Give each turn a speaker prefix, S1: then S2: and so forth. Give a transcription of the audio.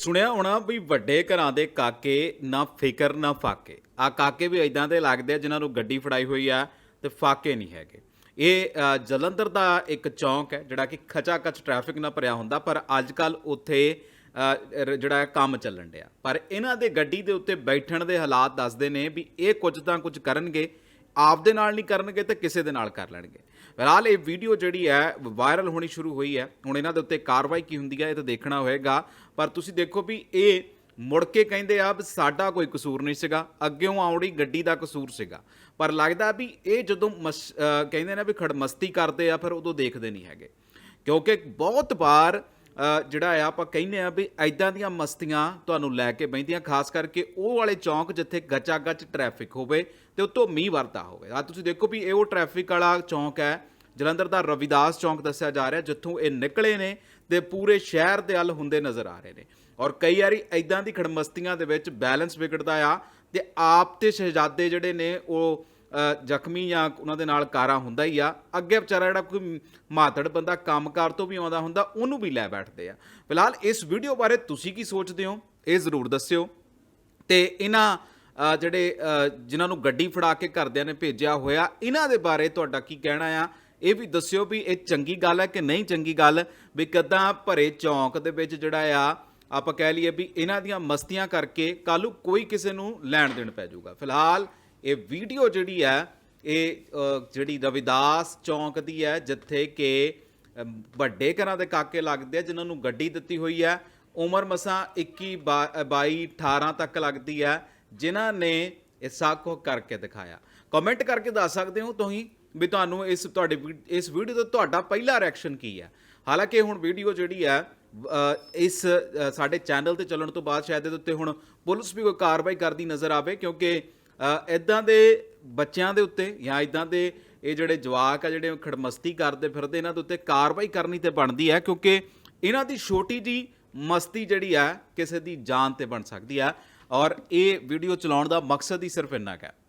S1: ਸੁਣਿਆ ਹੋਣਾ ਵੀ ਵੱਡੇ ਘਰਾਂ ਦੇ ਕਾਕੇ ਨਾ ਫਿਕਰ, ਨਾ ਫਾਕੇ। ਆ ਕਾਕੇ ਵੀ ਇਦਾਂ ਦੇ ਲੱਗਦੇ ਆ ਜਿਨ੍ਹਾਂ ਨੂੰ ਗੱਡੀ ਫੜਾਈ ਹੋਈ ਆ ਤੇ ਫਾਕੇ ਨਹੀਂ ਹੈਗੇ। ਇਹ ਜਲੰਧਰ ਦਾ ਇੱਕ ਚੌਂਕ ਹੈ ਜਿਹੜਾ ਕਿ ਖਚਾ ਖਚ ਟ੍ਰੈਫਿਕ ਨਾਲ ਭਰਿਆ ਹੁੰਦਾ, ਪਰ ਅੱਜ ਕੱਲ ਉੱਥੇ ਜਿਹੜਾ ਕੰਮ ਚੱਲਣ ਡਿਆ। ਪਰ ਇਹਨਾਂ ਦੇ ਗੱਡੀ ਦੇ ਉੱਤੇ ਬੈਠਣ ਦੇ ਹਾਲਾਤ ਦੱਸਦੇ ਨੇ ਵੀ ਇਹ ਕੁਝ ਤਾਂ ਕੁਝ ਕਰਨਗੇ। ਆਪ ਦੇ ਨਾਲ ਨਹੀਂ ਕਰਨਗੇ ਤੇ ਕਿਸੇ ਦੇ ਨਾਲ ਕਰ ਲੈਣਗੇ। ਫਿਲਹਾਲ ਇਹ ਵੀਡੀਓ ਜਿਹੜੀ ਹੈ ਵਾਇਰਲ ਹੋਣੀ ਸ਼ੁਰੂ ਹੋਈ ਹੈ। ਹੁਣ ਇਹਨਾਂ ਦੇ ਉੱਤੇ ਕਾਰਵਾਈ ਕੀ ਹੁੰਦੀ ਹੈ, ਇਹ ਤਾਂ ਦੇਖਣਾ ਹੋਏਗਾ। ਪਰ ਤੁਸੀਂ ਦੇਖੋ ਵੀ ਇਹ ਮੁੜ ਕੇ ਕਹਿੰਦੇ ਆ ਵੀ ਸਾਡਾ ਕੋਈ ਕਸੂਰ ਨਹੀਂ ਸੀਗਾ ਅੱਗੇੋਂ ਆਉਣੀ ਗੱਡੀ ਦਾ ਕਸੂਰ ਸੀਗਾ। ਪਰ ਲੱਗਦਾ ਵੀ ਇਹ ਜਦੋਂ ਮਸ- ਕਹਿੰਦੇ ਨੇ ਵੀ ਖੜਮਸਤੀ ਕਰਦੇ ਆ, ਫਿਰ ਉਦੋਂ ਦੇਖਦੇ ਨਹੀਂ ਹੈਗੇ। ਕਿਉਂਕਿ ਬਹੁਤ ਵਾਰ ਜਿਹੜਾ ਆ, ਆਪਾਂ ਕਹਿੰਦੇ ਆ ਵੀ ਐਦਾਂ ਦੀਆਂ ਮਸਤੀਆਂ ਤੁਹਾਨੂੰ ਲੈ ਕੇ ਬੈਂਦੀਆਂ ਖਾਸ ਕਰਕੇ ਉਹ ਵਾਲੇ ਚੌਂਕ ਜਿੱਥੇ ਗੱਚਾ ਗੱਚ ਟ੍ਰੈਫਿਕ ਹੋਵੇ ਤੇ ਉਤੋਂ ਮੀਂਹ ਵਰਦਾ ਹੋਵੇ। ਆ ਤੁਸੀਂ ਦੇਖੋ ਵੀ ਇਹ ਉਹ ਟ੍ਰੈਫਿਕ ਵਾਲਾ ਚੌਂਕ ਹੈ, ਜਲੰਧਰ ਦਾ ਰਵਿਦਾਸ ਚੌਂਕ ਦੱਸਿਆ ਜਾ ਰਿਹਾ, ਜਿੱਥੋਂ ਇਹ ਨਿਕਲੇ ਨੇ ਤੇ ਪੂਰੇ ਸ਼ਹਿਰ ਦੇ ਹੱਲ ਹੁੰਦੇ ਨਜ਼ਰ ਆ ਰਹੇ ਨੇ। ਔਰ ਕਈ ਵਾਰੀ ਐਦਾਂ ਦੀ ਖੜਮਸਤੀਆਂ ਦੇ ਵਿੱਚ ਬੈਲੈਂਸ ਵਿਗੜਦਾ ਆ ਤੇ ਆਪ ਤੇ ਸ਼ਹਿਜ਼ਾਦੇ ਜਿਹੜੇ ਨੇ ਉਹ ਜ਼ਖਮੀ ਜਾਂ ਉਹਨਾਂ ਦੇ ਨਾਲ ਕਾਰਾ ਹੁੰਦਾ ਹੀ ਆ। ਅੱਗੇ ਵਿਚਾਰਾ ਜਿਹੜਾ ਕੋਈ ਮਾਤੜ ਬੰਦਾ ਕੰਮਕਾਰ ਤੋਂ ਵੀ ਆਉਂਦਾ ਹੁੰਦਾ ਉਹਨੂੰ ਵੀ ਲੈ ਬੈਠਦੇ ਆ। ਫਿਲਹਾਲ ਇਸ ਵੀਡੀਓ ਬਾਰੇ ਤੁਸੀਂ ਕੀ ਸੋਚਦੇ ਹੋ? ਇਹ ਜ਼ਰੂਰ ਦੱਸਿਓ। ਤੇ ਇਹਨਾਂ ਜਿਹੜੇ ਅ, ਜਿਨ੍ਹਾਂ ਨੂੰ ਗੱਡੀ ਫੜਾ ਕੇ ਘਰਦਿਆਂ ਨੇ ਭੇਜਿਆ ਹੋਇਆ ਇਹਨਾਂ ਦੇ ਬਾਰੇ ਤੁਹਾਡਾ ਕੀ ਕਹਿਣਾ ਆ? ਇਹ ਵੀ ਦੱਸਿਓ ਵੀ ਇਹ ਚੰਗੀ ਗੱਲ ਹੈ ਕਿ ਨਹੀਂ ਚੰਗੀ ਗੱਲ? ਵੀ ਕਦਾਂ ਭਰੇ ਚੌਂਕ ਦੇ ਵਿੱਚ ਜਿਹੜਾ ਆ ਆਪਾਂ ਕਹਿ ਲਈਏ ਵੀ ਇਹਨਾਂ ਦੀਆਂ ਮਸਤੀਆਂ ਕਰਕੇ ਕੱਲ੍ਹ ਨੂੰ ਕੋਈ ਕਿਸੇ ਨੂੰ ਲੈਣ ਦੇਣ ਪੈ ਜਾਊਗਾ। ਫਿਲਹਾਲ ਇਹ ਵੀਡੀਓ ਜਿਹੜੀ ਹੈ ਇਹ ਜਿਹੜੀ ਰਵਿਦਾਸ ਚੌਂਕ ਦੀ ਹੈ ਜਿੱਥੇ ਕਿ ਵੱਡੇ ਘਰਾਂ ਦੇ ਕਾਕੇ ਲੱਗਦੇ ਆ ਜਿਨ੍ਹਾਂ ਨੂੰ ਗੱਡੀ ਦਿੱਤੀ ਹੋਈ ਹੈ। ਉਮਰ ਮਸਾਂ 21 ਬਾ- ਅ, 22 18 ਤੱਕ ਲੱਗਦੀ ਹੈ ਜਿਨ੍ਹਾਂ ਨੇ ਇਹ ਸਭ ਕਰਕੇ ਦਿਖਾਇਆ। ਕਮੈਂਟ ਕਰਕੇ ਦੱਸ ਸਕਦੇ ਹੋ ਤੁਸੀਂ ਵੀ ਤੁਹਾਨੂੰ ਇਸ ਤੁਹਾਡੇ ਵੀ- ਇਸ ਵੀਡੀਓ ਤੋਂ ਤੁਹਾਡਾ ਪਹਿਲਾ ਰਿਐਕਸ਼ਨ ਕੀ ਹੈ? ਹਾਲਾਂਕਿ ਹੁਣ ਵੀਡੀਓ ਜਿਹੜੀ ਹੈ ਇਸ ਸਾਡੇ ਚੈਨਲ ਤੇ ਚੱਲਣ ਤੋਂ ਬਾਅਦ ਸ਼ਾਇਦ ਇਹਦੇ ਉੱਤੇ ਹੁਣ ਪੁਲਿਸ ਵੀ ਕੋਈ ਕਾਰਵਾਈ ਕਰਦੀ ਨਜ਼ਰ ਆਵੇ ਕਿਉਂਕਿ ਇਦਾਂ ਦੇ ਬੱਚਿਆਂ ਦੇ ਉੱਤੇ ਜਾਂ ਇਦਾਂ ਦੇ ਇਹ ਜਿਹੜੇ ਜਵਾਕ ਆ ਜਿਹੜੇ ਖੜਮਸਤੀ ਕਰਦੇ ਫਿਰਦੇ, ਇਹਨਾਂ ਦੇ ਉੱਤੇ ਕਾਰਵਾਈ ਕਰਨੀ ਤੇ ਬਣਦੀ ਹੈ, ਕਿਉਂਕਿ ਇਹਨਾਂ ਦੀ ਛੋਟੀ ਜੀ ਮਸਤੀ ਜਿਹੜੀ ਆ ਕਿਸੇ ਦੀ ਜਾਨ ਤੇ ਬਣ ਸਕਦੀ ਆ ਔਰ ਇਹ ਵੀਡੀਓ ਚਲਾਉਣ ਦਾ ਮਕਸਦ ਹੀ ਸਿਰਫ ਇੰਨਾ ਕੁ ਹੈ।